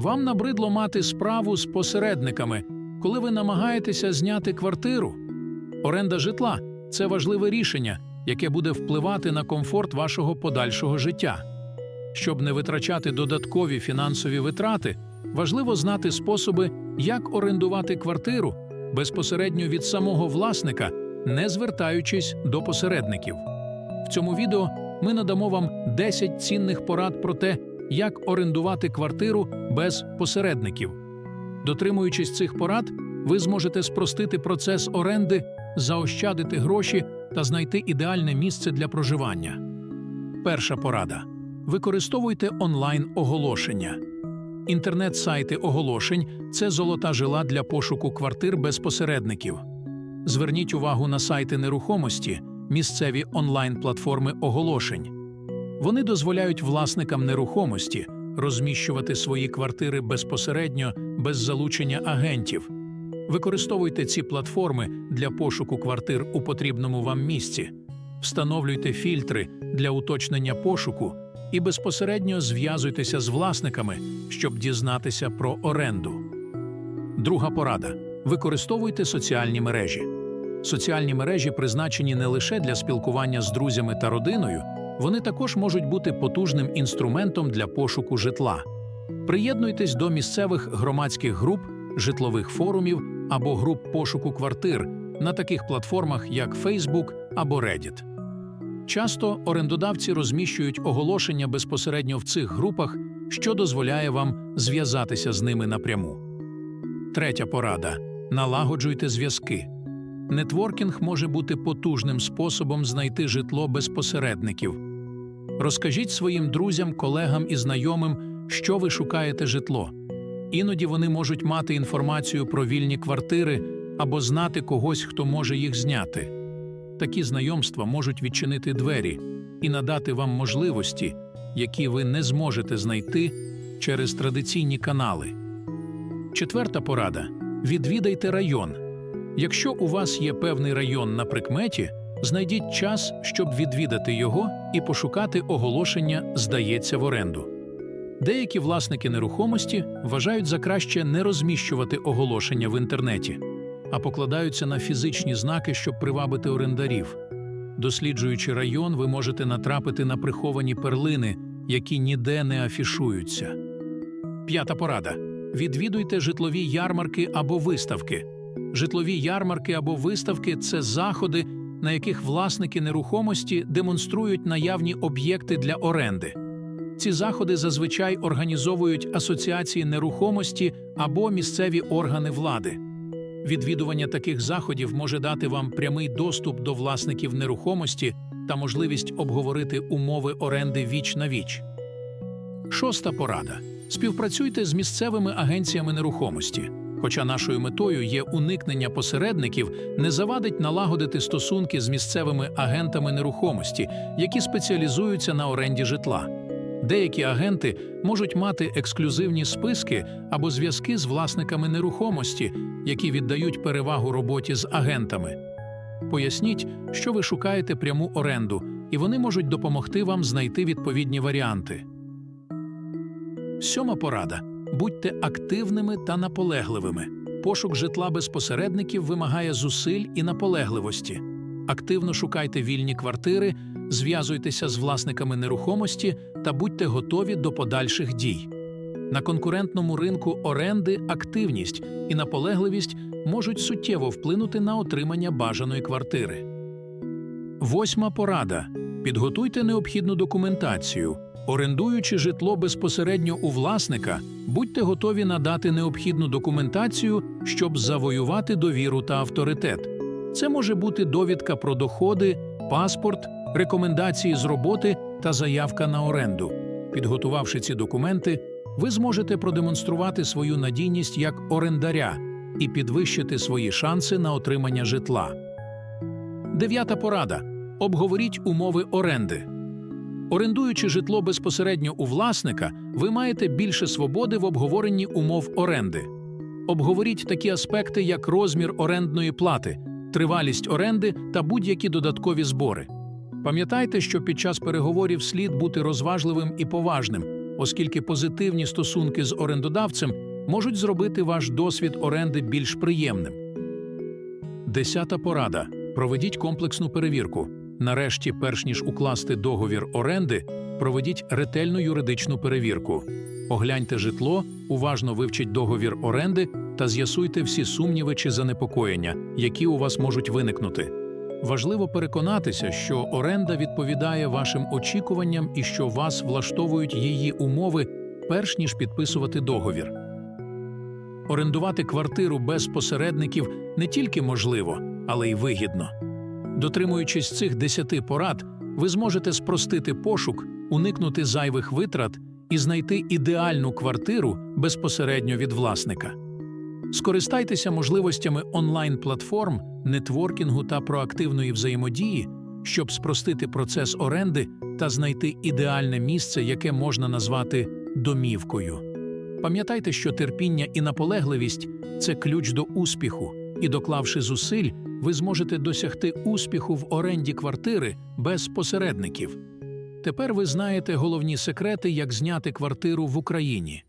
Вам набридло мати справу з посередниками, коли ви намагаєтеся зняти квартиру. Оренда житла це важливе рішення, яке буде впливати на комфорт вашого подальшого життя. Щоб не витрачати додаткові фінансові витрати, важливо знати способи, як орендувати квартиру безпосередньо від самого власника, не звертаючись до посередників. В цьому відео ми надамо вам 10 цінних порад про те, як орендувати квартиру без посередників. Дотримуючись цих порад, ви зможете спростити процес оренди, заощадити гроші та знайти ідеальне місце для проживання. Перша порада: використовуйте онлайн-оголошення. Інтернет-сайти оголошень це золота жила для пошуку квартир без посередників. Зверніть увагу на сайти нерухомості, місцеві онлайн-платформи оголошень. Вони дозволяють власникам нерухомості розміщувати свої квартири безпосередньо без залучення агентів. Використовуйте ці платформи для пошуку квартир у потрібному вам місці, встановлюйте фільтри для уточнення пошуку і безпосередньо зв'язуйтеся з власниками, щоб дізнатися про оренду. Друга порада: використовуйте соціальні мережі. Соціальні мережі призначені не лише для спілкування з друзями та родиною, вони також можуть бути потужним інструментом для пошуку житла. Приєднуйтесь до місцевих громадських груп, житлових форумів або груп пошуку квартир на таких платформах, як Facebook або Reddit. Часто орендодавці розміщують оголошення безпосередньо в цих групах, що дозволяє вам зв'язатися з ними напряму. Третя порада: налагоджуйте зв'язки. Нетворкінг може бути потужним способом знайти житло без посередників. Розкажіть своїм друзям, колегам і знайомим, що ви шукаєте житло. Іноді вони можуть мати інформацію про вільні квартири або знати когось, хто може їх зняти. Такі знайомства можуть відчинити двері і надати вам можливості, які ви не зможете знайти через традиційні канали. Четверта порада: відвідайте район. Якщо у вас є певний район на прикметі, знайдіть час, щоб відвідати його і пошукати оголошення здається в оренду. Деякі власники нерухомості вважають за краще не розміщувати оголошення в інтернеті, а покладаються на фізичні знаки, щоб привабити орендарів. Досліджуючи район, ви можете натрапити на приховані перлини, які ніде не афішуються. П'ята порада: відвідуйте житлові ярмарки або виставки. Житлові ярмарки або виставки це заходи, на яких власники нерухомості демонструють наявні об'єкти для оренди. Ці заходи зазвичай організовують асоціації нерухомості або місцеві органи влади. Відвідування таких заходів може дати вам прямий доступ до власників нерухомості та можливість обговорити умови оренди віч на віч. Шоста порада: співпрацюйте з місцевими агенціями нерухомості. Хоча нашою метою є уникнення посередників, не завадить налагодити стосунки з місцевими агентами нерухомості, які спеціалізуються на оренді житла. Деякі агенти можуть мати ексклюзивні списки або зв'язки з власниками нерухомості, які віддають перевагу роботі з агентами. Поясніть, що ви шукаєте пряму оренду, і вони можуть допомогти вам знайти відповідні варіанти. Сьома порада: будьте активними та наполегливими. Пошук житла без посередників вимагає зусиль і наполегливості. Активно шукайте вільні квартири, зв'язуйтеся з власниками нерухомості та будьте готові до подальших дій. На конкурентному ринку оренди активність і наполегливість можуть суттєво вплинути на отримання бажаної квартири. Восьма порада: підготуйте необхідну документацію. Орендуючи житло безпосередньо у власника, будьте готові надати необхідну документацію, щоб завоювати довіру та авторитет. Це може бути довідка про доходи, паспорт, рекомендації з роботи та заявка на оренду. Підготувавши ці документи, ви зможете продемонструвати свою надійність як орендаря і підвищити свої шанси на отримання житла. Дев'ята порада: обговоріть умови оренди. Орендуючи житло безпосередньо у власника, ви маєте більше свободи в обговоренні умов оренди. Обговоріть такі аспекти, як розмір орендної плати, тривалість оренди та будь-які додаткові збори. Пам'ятайте, що під час переговорів слід бути розважливим і поважним, оскільки позитивні стосунки з орендодавцем можуть зробити ваш досвід оренди більш приємним. Десята порада. Проведіть комплексну перевірку. Нарешті, перш ніж укласти договір оренди, проведіть ретельну юридичну перевірку. Огляньте житло, уважно вивчіть договір оренди та з'ясуйте всі сумніви чи занепокоєння, які у вас можуть виникнути. Важливо переконатися, що оренда відповідає вашим очікуванням і що вас влаштовують її умови, перш ніж підписувати договір. Орендувати квартиру без посередників не тільки можливо, але й вигідно. Дотримуючись цих десяти порад, ви зможете спростити пошук, уникнути зайвих витрат і знайти ідеальну квартиру безпосередньо від власника. Скористайтеся можливостями онлайн-платформ, нетворкінгу та проактивної взаємодії, щоб спростити процес оренди та знайти ідеальне місце, яке можна назвати домівкою. Пам'ятайте, що терпіння і наполегливість це ключ до успіху, і доклавши зусиль, ви зможете досягти успіху в оренді квартири без посередників. Тепер ви знаєте головні секрети, як зняти квартиру в Україні.